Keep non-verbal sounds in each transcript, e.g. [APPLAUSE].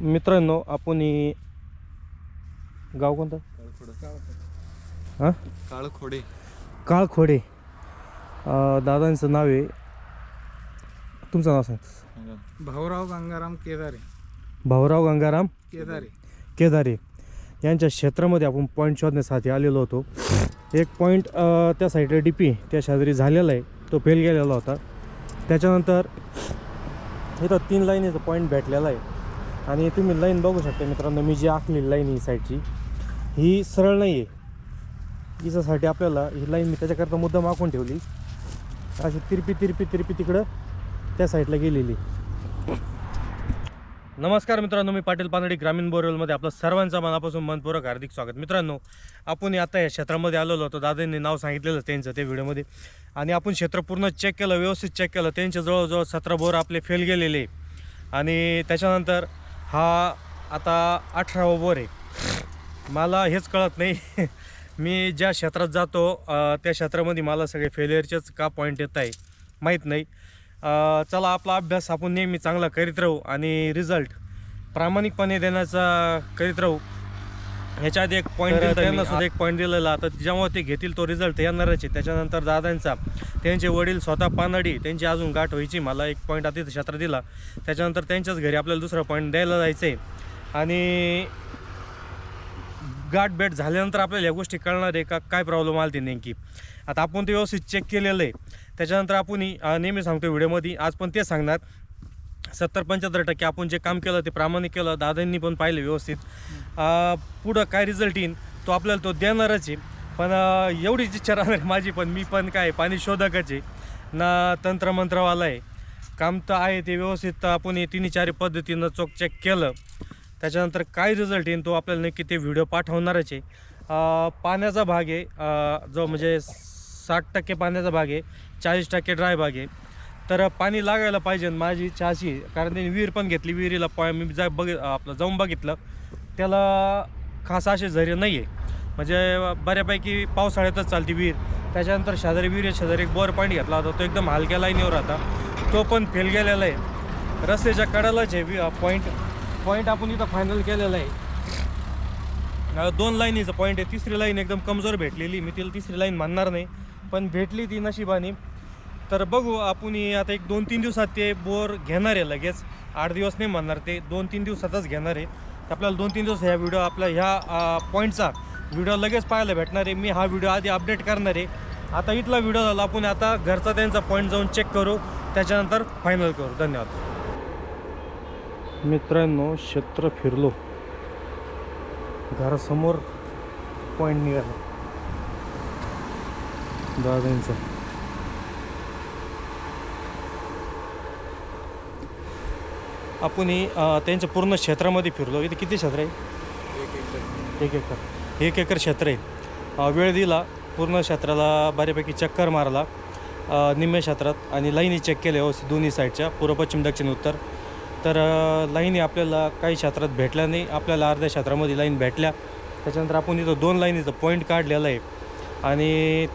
मित्रांनो आपण ही- गाव कोणतं? हां? काळ खोडे काळखोडे. अं, दादांचं नाव आहे. तुमचं नाव सांग. भाऊराव गंगाराम केदारे. भाऊराव गंगाराम केदारे. केदारे. यांच्या क्षेत्रामध्ये आपण पॉईंट शोधण्यासाठी आलेलो होतो. एक पॉईंट त्या साईडला डी पी त्या शेजारी झालेला आहे. तो फेल गेलेला होता. त्याच्यानंतर इथं तीन लाईनीचा पॉईंट भेटलेला आहे. आणि तुम्ही लाईन बघू शकता मित्रांनो मी जी आखलेली लाईन ही साईडची ही सरळ नाही आहे हिच्यासाठी आपल्याला ही लाईन मी त्याच्याकरता मुद्दा आखून ठेवली. अशी तिरपी तिरपी तिरपी तिकडं त्या साईडला गेलेली. नमस्कार मित्रांनो मी पाटील पानडी ग्रामीण बोरवेलमध्ये आपलं सर्वांचा मनापासून मनपूर्वक हार्दिक स्वागत. मित्रांनो आपण आता या क्षेत्रामध्ये आलेलो होतो. दादांनी नाव सांगितलेलं त्यांचं त्या व्हिडिओमध्ये. आणि आपण क्षेत्र पूर्ण चेक केलं व्यवस्थित चेक केलं. त्यांचे जवळजवळ सतरा बोर आपले फेल गेलेले. आणि त्याच्यानंतर हा आता अठरावा बोर आहे. मला हेच कळत नाही. [LAUGHS] मी ज्या क्षेत्रात जातो त्या क्षेत्रामध्ये मला सगळे फेलियरचेच का पॉईंट येत आहे माहीत नाही. चला आपला अभ्यास आपण नेहमी चांगला करीत राहू आणि रिझल्ट प्रामाणिकपणे देण्याचा करीत राहू. ह्याच्या आधी एक पॉईंट त्यांना सुद्धा एक पॉईंट दिलेला आता जेव्हा ते घेतील तो रिझल्ट येणारच आहे. त्याच्यानंतर दादांचा त्यांचे वडील स्वतः पानडी त्यांची अजून गाठ व्हायची. मला एक पॉईंट आता क्षेत्र दिला. त्याच्यानंतर त्यांच्याच घरी आपल्याला दुसरा पॉईंट द्यायला जायचं आहे आणि गाठ भेट झाल्यानंतर आपल्याला या गोष्टी कळणार आहे का? काय प्रॉब्लेम आली ती नेमकी? आता आपण ते व्यवस्थित चेक केलेलं आहे. त्याच्यानंतर आपण नेहमी सांगतो व्हिडिओमध्ये. आज पण ते सांगणार. सत्तर पंच्याहत्तर टक्के आपण जे काम केलं ते प्रामाणिक केलं. दादांनी पण पाहिलं व्यवस्थित. पुढं काय रिझल्ट येईन तो आपल्याला तो देणारच आहे. पण एवढीच इच्छा राहणार माझी पण मी पण काय पाणी शोधकच आहे. ना तंत्रमंत्रवाला आहे. काम तर आहे ते व्यवस्थित आपण हे तिन्ही चारी पद्धतीनं चोख चेक केलं. त्याच्यानंतर काय रिझल्ट येईन तो आपल्याला नक्की ते व्हिडिओ पाठवणारच आहे. पाण्याचा भाग आहे. जो म्हणजे साठ टक्के पाण्याचा भाग आहे चाळीस टक्के ड्राय भाग आहे. तर पाणी लागायला पाहिजे माझी इच्छा अशी कारण त्यांनी विहीर पण घेतली विहिरीला पॉ मी जा बघ आपलं जाऊन बघितलं. त्याला खास असे झरे नाही आहे म्हणजे बऱ्यापैकी पावसाळ्यातच चालते विहीर. त्याच्यानंतर शेजारी विहीर शेजारी एक बोर पाणी घेतला होता तो एकदम हलक्या लाईनीवर राहता तो पण फेल गेलेला आहे. रस्त्याच्या कडालाच आहे पॉईंट पॉईंट आपण इथं फायनल केलेला आहे. दोन लाईनीचं पॉईंट आहे. तिसरी लाईन एकदम कमजोर भेटलेली. मी तिला तिसरी लाईन म्हणणार नाही पण भेटली ती नशिबाने. तर बघू आपण आता एक दोन तीन दिवसात ते बोर घेणार आहे लगेच. आठ दिवस नाही म्हणणार ते दोन तीन दिवसातच घेणार आहे. तर आपल्याला दोन तीन दिवस ह्या व्हिडिओ आपल्या ह्या पॉईंटचा व्हिडिओ लगेच पाहायला भेटणार आहे. मी हा व्हिडिओ आधी अपडेट करणार आहे. आता इथला व्हिडिओ झाला आपण आता घरचा त्यांचा पॉईंट जाऊन चेक करू. त्याच्यानंतर फायनल करू. धन्यवाद. मित्रांनो क्षेत्र फिरलो. घरासमोर पॉईंट निघाला. दादांचा. आपण ही त्यांच्या पूर्ण क्षेत्रामध्ये फिरलो. इथे किती क्षेत्र आहे? एक एकर. एक एकर. क्षेत्र आहे. वेळ दिला पूर्ण क्षेत्राला बऱ्यापैकी चक्कर मारला निम्म्या क्षेत्रात आणि लाईनी चेक केल्या व्यवस्थित दोन्ही साईडच्या पूर्व पश्चिम दक्षिण उत्तर. तर लाईनी आपल्याला काही क्षेत्रात भेटल्या नाही. आपल्याला अर्ध्या क्षेत्रामध्ये लाईन भेटल्या. त्याच्यानंतर आपण इथं दोन लाईनीचं पॉईंट काढलेला आहे. आणि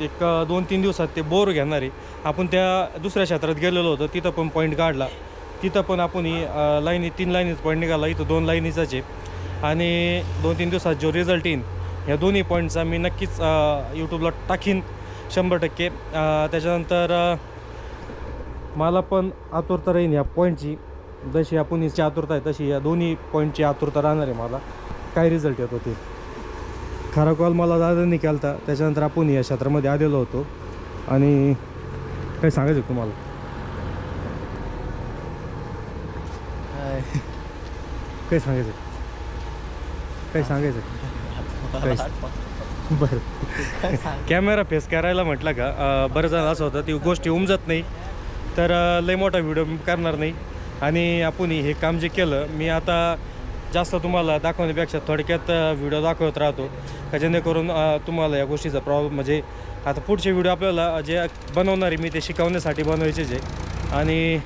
एक दोन तीन दिवसात ते बोर घेणार आहे. आपण त्या दुसऱ्या क्षेत्रात गेलेलो होतो तिथं पण पॉईंट काढला. तिथं पण आपण ही लाईनी तीन लाईनीच पॉईंट निघाला इथं दोन लाईनीचाच आहे. आणि दोन तीन दिवसात जो रिझल्ट येईन ह्या दोन्ही पॉईंटचा मी नक्कीच यूट्यूबला टाकीन शंभर टक्के. त्याच्यानंतर मला पण आतुरता राहीन या पॉईंटची जशी आपण हिची आतुरता आहे तशी या दोन्ही पॉईंटची आतुरता राहणार आहे मला. काय रिझल्ट येतो ते? खरा कॉल मला दादा निघालता होता त्याच्यानंतर आपण या क्षेत्रामध्ये आलेलो होतो. आणि काय सांगायचं तुम्हाला? [LAUGHS] आहे काय सांगायचं काय सांगायचं काय बरं. कॅमेरा फेस करायला म्हटलं का बरं झालं असं होतं ती गोष्टी उमजत नाही. तर लई लय मोठा व्हिडिओ करणार नाही. आणि आपण हे काम जे केलं मी आता जास्त तुम्हाला दाखवण्यापेक्षा थोडक्यात व्हिडिओ दाखवत राहतो. का जेणेकरून तुम्हाला या गोष्टीचा प्रॉब्लेम म्हणजे आता पुढचे व्हिडिओ आपल्याला जे बनवणारे मी ते शिकवण्यासाठी बनवायचे जे आणि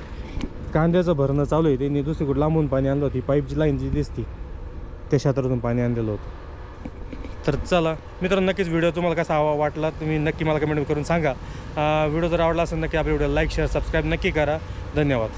कांद्याचं भरणं चालू आहे. त्यांनी दुसरीकडे लांबून पाणी आणलं होती. पाईपची लाईन जी दिसती त्या क्षेत्रातून पाणी आणलेलं होतं. तर चला मित्रांनो नक्कीच व्हिडिओ तुम्हाला कसा हवा वाटला तुम्ही नक्की मला कमेंट करून सांगा. व्हिडिओ जर आवडला असेल नक्की आपल्या व्हिडिओ लाईक शेअर सबस्क्राईब नक्की करा. धन्यवाद.